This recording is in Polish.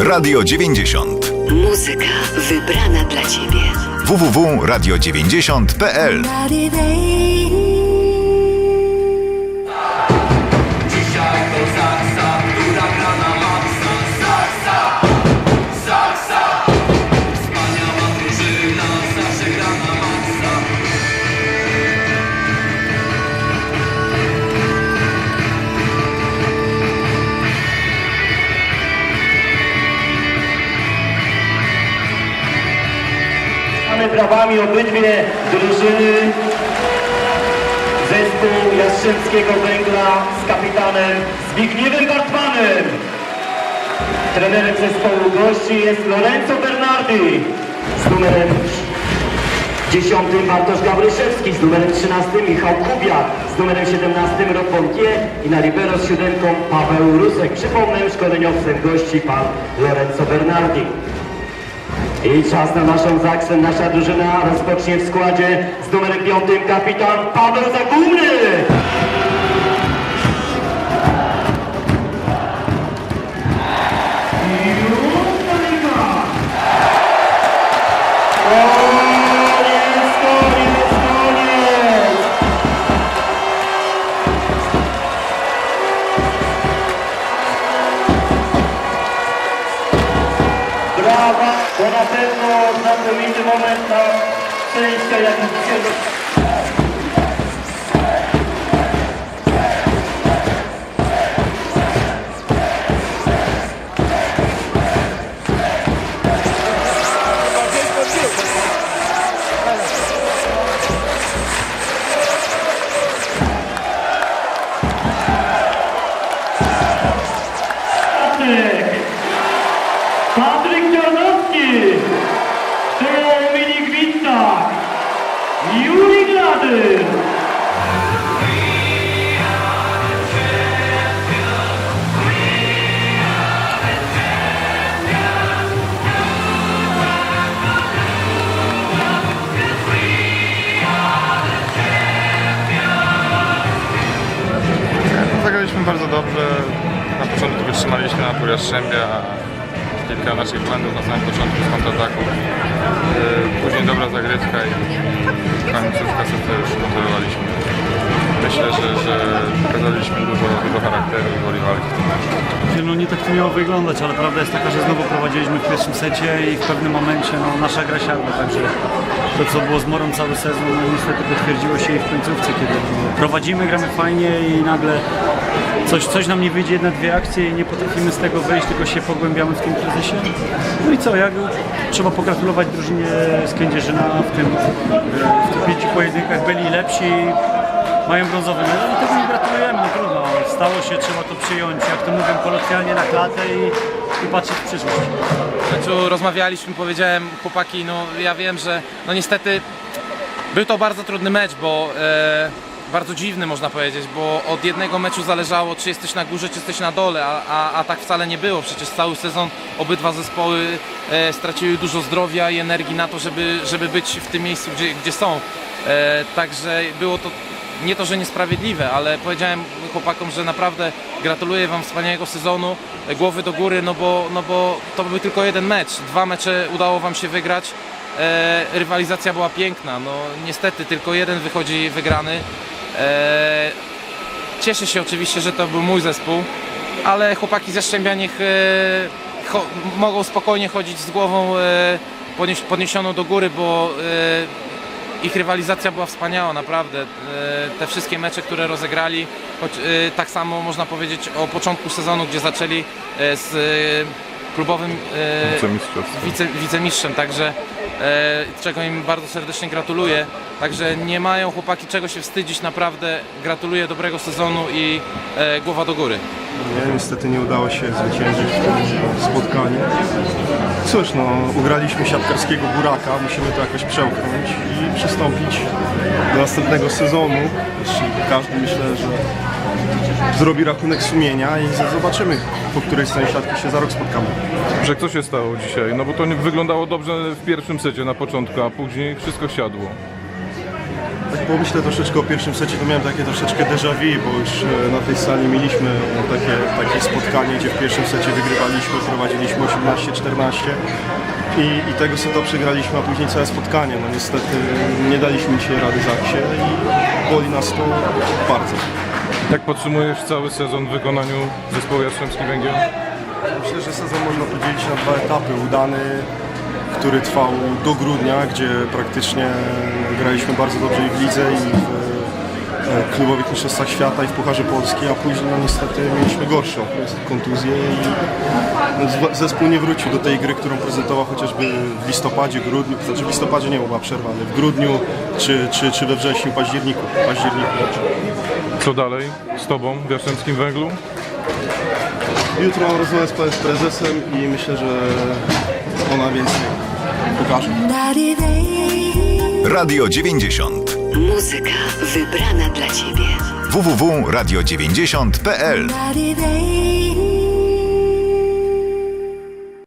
Radio 90. Muzyka wybrana dla Ciebie. www.radio90.pl Mamy brawami obydwie drużyny. Zespół Jastrzębskiego Węgla z kapitanem Zbigniewem Bartmanem. Trenerem zespołu gości jest Lorenzo Bernardi z numerem 10 Bartosz Gawryszewski, z numerem 13 Michał Kubiak, z numerem 17 Rob Bontier i na libero z siódemką Paweł Rusek. Przypomnę, szkoleniowcem gości pan Lorenzo Bernardi. I czas na naszą zaksę. Nasza drużyna rozpocznie w składzie z numerem piątym kapitan Paweł Zagumny. Brawa, to na pewno znakomity moment na Dominik Wittak! Juri Glady! No, Zagraliśmy bardzo dobrze. Na początku wytrzymaliśmy na pół Jastrzębia. Kilka naszych błędów na samym początku z kontrataku. Yy, Później dobra zagrywka i końcówka sobie już kontrolowaliśmy. Myślę, że, że pokazaliśmy dużo, dużo charakteru i woli walki w tym. No nie tak to miało wyglądać, ale prawda jest taka, że znowu prowadziliśmy w pierwszym secie i w pewnym momencie no, nasza gra siadła, także to co było z Morą cały sezon, no niestety potwierdziło się i w końcówce, kiedy no, prowadzimy, gramy fajnie i nagle coś, coś nam nie wyjdzie, jedna, dwie akcje i nie potrafimy z tego wyjść, tylko się pogłębiamy w tym kryzysie. No i co, jak trzeba pogratulować drużynie z Kędzierzyna w tym, w tych pięciu pojedynkach byli lepsi, mają brązowy medal i tego im gratulujemy, no trudno, stało się, trzeba to przyjąć, jak to mówią kolokwialnie na klatę i, i patrzeć w przyszłość. meczu rozmawialiśmy, powiedziałem chłopaki, no ja wiem, że no niestety był to bardzo trudny mecz, bo e, bardzo dziwny można powiedzieć, bo od jednego meczu zależało, czy jesteś na górze, czy jesteś na dole, a, a, a tak wcale nie było. Przecież cały sezon obydwa zespoły e, straciły dużo zdrowia i energii na to, żeby, żeby być w tym miejscu, gdzie, gdzie są. E, także było to nie to, że niesprawiedliwe, ale powiedziałem chłopakom, że naprawdę gratuluję Wam wspaniałego sezonu, głowy do góry, no bo, no bo to był tylko jeden mecz. Dwa mecze udało Wam się wygrać. E, rywalizacja była piękna, no niestety tylko jeden wychodzi wygrany. E, cieszę się oczywiście, że to był mój zespół, ale chłopaki z Jastrzębia niech e, mogą spokojnie chodzić z głową e, podniesioną do góry, bo ich rywalizacja była wspaniała, naprawdę. Te wszystkie mecze, które rozegrali, choć tak samo można powiedzieć o początku sezonu, gdzie zaczęli z klubowym Wicemistrzostwo. wice, wicemistrzem, także czego im bardzo serdecznie gratuluję. Także nie mają chłopaki czego się wstydzić, naprawdę gratuluję dobrego sezonu i e, głowa do góry. Nie, niestety nie udało się zwyciężyć w tym spotkaniu. Cóż, no, ugraliśmy siatkarskiego buraka, musimy to jakoś przełknąć i przystąpić do następnego sezonu. Każdy myślę, że zrobi rachunek sumienia i zobaczymy, po której stronie siatki się za rok spotkamy. Że co się stało dzisiaj? No bo to nie wyglądało dobrze w pierwszym secie na początku, a później wszystko siadło. Tak pomyślę troszeczkę o pierwszym secie, to miałem takie troszeczkę déjà vu, bo już e, na tej sali mieliśmy takie, takie spotkanie, gdzie w pierwszym secie wygrywaliśmy, prowadziliśmy 18-14 i, i tego seta przegraliśmy, a później całe spotkanie. No niestety nie daliśmy dzisiaj rady Zaksie i boli nas to bardzo. Jak podsumujesz cały sezon w wykonaniu zespołu Jastrzębski Węgiel? Myślę, że sezon można podzielić na dwa etapy. Udany, który trwał do grudnia, gdzie praktycznie graliśmy bardzo dobrze i w lidze, i w e, klubowych mistrzostwach świata, i w Pucharze Polski, a później no, niestety mieliśmy gorszy okres, kontuzję i no, zespół nie wrócił do tej gry, którą prezentował chociażby w listopadzie, grudniu, znaczy w listopadzie nie była przerwa, ale w grudniu czy, czy, czy we wrześniu, październiku. październiku. Co dalej z Tobą w Jastrzębskim Węglu? Jutro mam rozmowę z panem prezesem i myślę, że ona więcej pokaże. Radio 90. Muzyka wybrana dla Ciebie. www.radio90.pl Daddy,